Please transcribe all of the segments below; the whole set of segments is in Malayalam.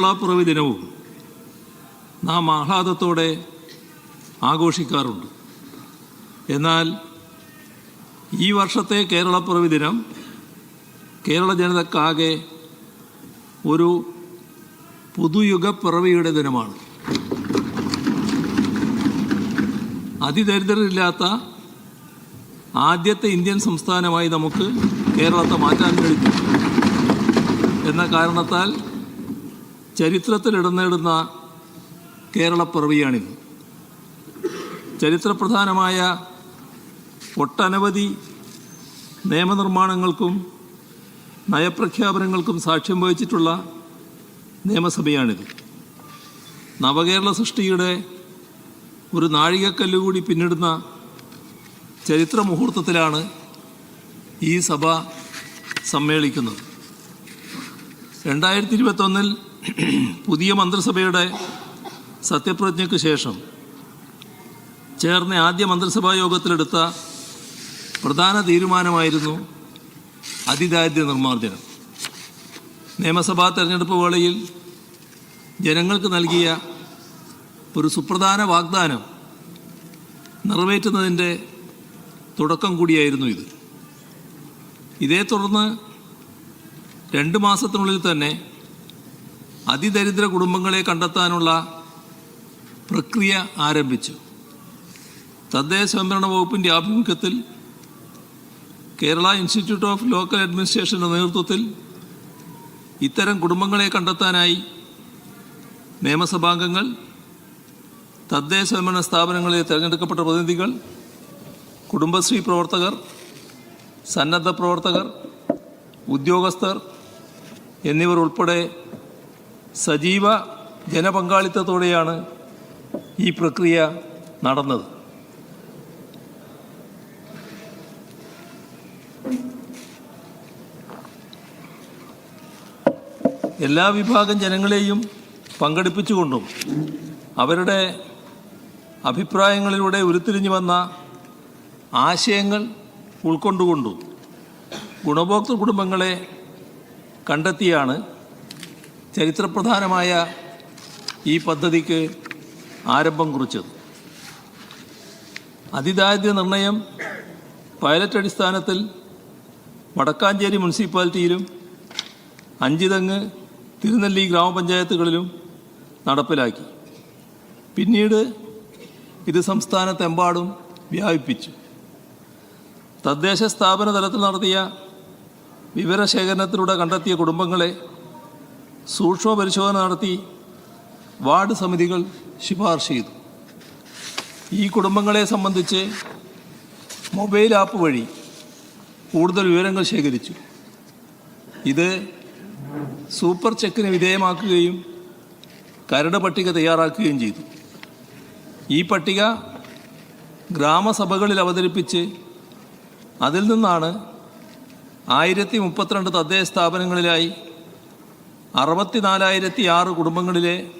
കേരളപ്പിറവി ദിനവും നാം ആഹ്ലാദത്തോടെ ആഘോഷിക്കാറുണ്ട്. എന്നാൽ ഈ വർഷത്തെ കേരളപ്പിറവി ദിനം കേരള ജനതക്കാകെ ഒരു പുതുയുഗപ്പിറവിയുടെ ദിനമാണ്. അതിദരിദ്രരില്ലാത്ത ആദ്യത്തെ ഇന്ത്യൻ സംസ്ഥാനമായി നമുക്ക് കേരളത്തെ മാറ്റാൻ കഴിഞ്ഞു എന്ന കാരണത്താൽ ചരിത്രത്തിൽ ഇടം നേടുന്ന കേരളപ്പിറവിയാണിത്. ചരിത്രപ്രധാനമായ ഒട്ടനവധി നിയമനിർമ്മാണങ്ങൾക്കും നയപ്രഖ്യാപനങ്ങൾക്കും സാക്ഷ്യം വഹിച്ചിട്ടുള്ള നിയമസഭയാണിത്. നവകേരള സൃഷ്ടിയുടെ ഒരു നാഴികക്കല്ലുകൂടി പിന്നിടുന്ന ചരിത്ര മുഹൂർത്തത്തിലാണ് ഈ സഭ സമ്മേളിക്കുന്നത്. രണ്ടായിരത്തി ഇരുപത്തൊന്നിൽ പുതിയ മന്ത്രിസഭയുടെ സത്യപ്രതിജ്ഞയ്ക്ക് ശേഷം ചേർന്ന ആദ്യ മന്ത്രിസഭാ യോഗത്തിലെടുത്ത പ്രധാന തീരുമാനമായിരുന്നു അതിദാരിദ്ര്യ നിർമ്മാർജനം. നിയമസഭാ തെരഞ്ഞെടുപ്പ് വേളയിൽ ജനങ്ങൾക്ക് നൽകിയ ഒരു സുപ്രധാന വാഗ്ദാനം നിറവേറ്റുന്നതിന്റെ തുടക്കം കൂടിയായിരുന്നു ഇത്. ഇതേ തുടർന്ന് രണ്ട് മാസത്തിനുള്ളിൽ തന്നെ അതിദരിദ്ര കുടുംബങ്ങളെ കണ്ടെത്താനുള്ള പ്രക്രിയ ആരംഭിച്ചു. തദ്ദേശ സ്വയംഭരണ വകുപ്പിന്റെ ആഭിമുഖ്യത്തിൽ കേരള ഇൻസ്റ്റിറ്റ്യൂട്ട് ഓഫ് ലോക്കൽ അഡ്മിനിസ്ട്രേഷന്റെ നേതൃത്വത്തിൽ ഇത്തരം കുടുംബങ്ങളെ കണ്ടെത്താനായി നിയമസഭാംഗങ്ങൾ തദ്ദേശ സ്വയംഭരണ സ്ഥാപനങ്ങളിലെ തിരഞ്ഞെടുക്കപ്പെട്ട പ്രതിനിധികൾ കുടുംബശ്രീ പ്രവർത്തകർ സന്നദ്ധ പ്രവർത്തകർ ഉദ്യോഗസ്ഥർ എന്നിവർ ഉൾപ്പെടെ സജീവ ജനപങ്കാളിത്തത്തോടെയാണ് ഈ പ്രക്രിയ നടന്നത്. എല്ലാ വിഭാഗം ജനങ്ങളെയും പങ്കെടുപ്പിച്ചുകൊണ്ടും അവരുടെ അഭിപ്രായങ്ങളിലൂടെ ഉരുത്തിരിഞ്ഞു വന്ന ആശയങ്ങൾ ഉൾക്കൊണ്ടുകൊണ്ടും ഗുണഭോക്തൃ കുടുംബങ്ങളെ കണ്ടെത്തിയാണ് ചരിത്രപ്രധാനമായ ഈ പദ്ധതിക്ക് ആരംഭം കുറിച്ചത്. അതിദാരിദ്ര്യ നിർണയം പൈലറ്റ് അടിസ്ഥാനത്തിൽ വടക്കാഞ്ചേരി മുനിസിപ്പാലിറ്റിയിലും അഞ്ചിതങ്ങ് തിരുനെല്ലി ഗ്രാമപഞ്ചായത്തുകളിലും നടപ്പിലാക്കി. പിന്നീട് ഇത് സംസ്ഥാനത്തെമ്പാടും വ്യാപിപ്പിച്ചു. തദ്ദേശ സ്ഥാപന തലത്തിൽ നടത്തിയ വിവരശേഖരണത്തിലൂടെ കണ്ടെത്തിയ കുടുംബങ്ങളെ സൂക്ഷ്മ പരിശോധന നടത്തി വാർഡ് സമിതികൾ ശുപാർശ ചെയ്തു. ഈ കുടുംബങ്ങളെ സംബന്ധിച്ച് മൊബൈൽ ആപ്പ് വഴി കൂടുതൽ വിവരങ്ങൾ ശേഖരിച്ചു. ഇത് സൂപ്പർ ചെക്കിന് വിധേയമാക്കുകയും കരട് പട്ടിക തയ്യാറാക്കുകയും ചെയ്തു. ഈ പട്ടിക ഗ്രാമസഭകളിൽ അവതരിപ്പിച്ച് അതിൽ നിന്നാണ് ആയിരത്തി മുപ്പത്തിരണ്ട് തദ്ദേശ സ്ഥാപനങ്ങളിലായി അറുപത്തിനാലായിരത്തി ആറ് കുടുംബങ്ങളിലെ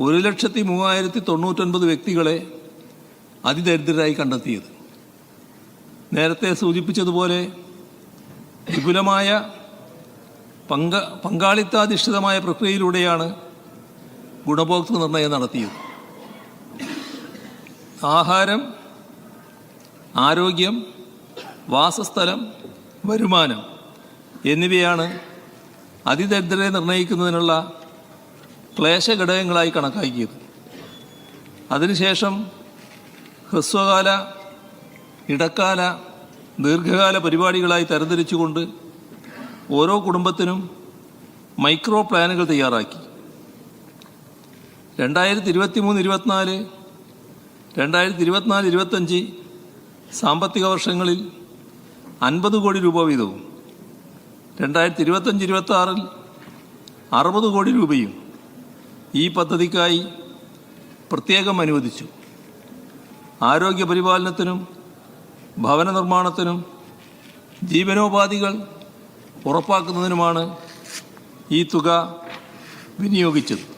ഒരു ലക്ഷത്തി മൂവായിരത്തി തൊണ്ണൂറ്റൊൻപത് വ്യക്തികളെ അതിദരിദ്രരായി കണ്ടെത്തിയത്. നേരത്തെ സൂചിപ്പിച്ചതുപോലെ വിപുലമായ പങ്ക പങ്കാളിത്താധിഷ്ഠിതമായ പ്രക്രിയയിലൂടെയാണ് ഗുണഭോക്തൃ നിർണയം നടത്തിയത്. ആഹാരം ആരോഗ്യം വാസസ്ഥലം വരുമാനം എന്നിവയാണ് അതിദരിദ്രരെ നിർണയിക്കുന്നതിനുള്ള ക്ലേശഘടകങ്ങളായി കണക്കാക്കിയത്. അതിനുശേഷം ഹ്രസ്വകാല ഇടക്കാല ദീർഘകാല പരിപാടികളായി തരംതിരിച്ചുകൊണ്ട് ഓരോ കുടുംബത്തിനും മൈക്രോ പ്ലാനുകൾ തയ്യാറാക്കി. രണ്ടായിരത്തി ഇരുപത്തി മൂന്ന് ഇരുപത്തിനാല് രണ്ടായിരത്തി ഇരുപത്തിനാല് ഇരുപത്തഞ്ച് സാമ്പത്തിക വർഷങ്ങളിൽ അൻപത് കോടി രൂപ വീതവും. രണ്ടായിരത്തി ഇരുപത്തഞ്ച് ഇരുപത്തി ആറിൽ അറുപത് കോടി രൂപയും ഈ പദ്ധതിക്കായി പ്രത്യേകം അനുവദിച്ചു. ആരോഗ്യ പരിപാലനത്തിനും ഭവന നിർമ്മാണത്തിനും ജീവനോപാധികൾ ഉറപ്പാക്കുന്നതിനുമാണ് ഈ തുക വിനിയോഗിച്ചത്.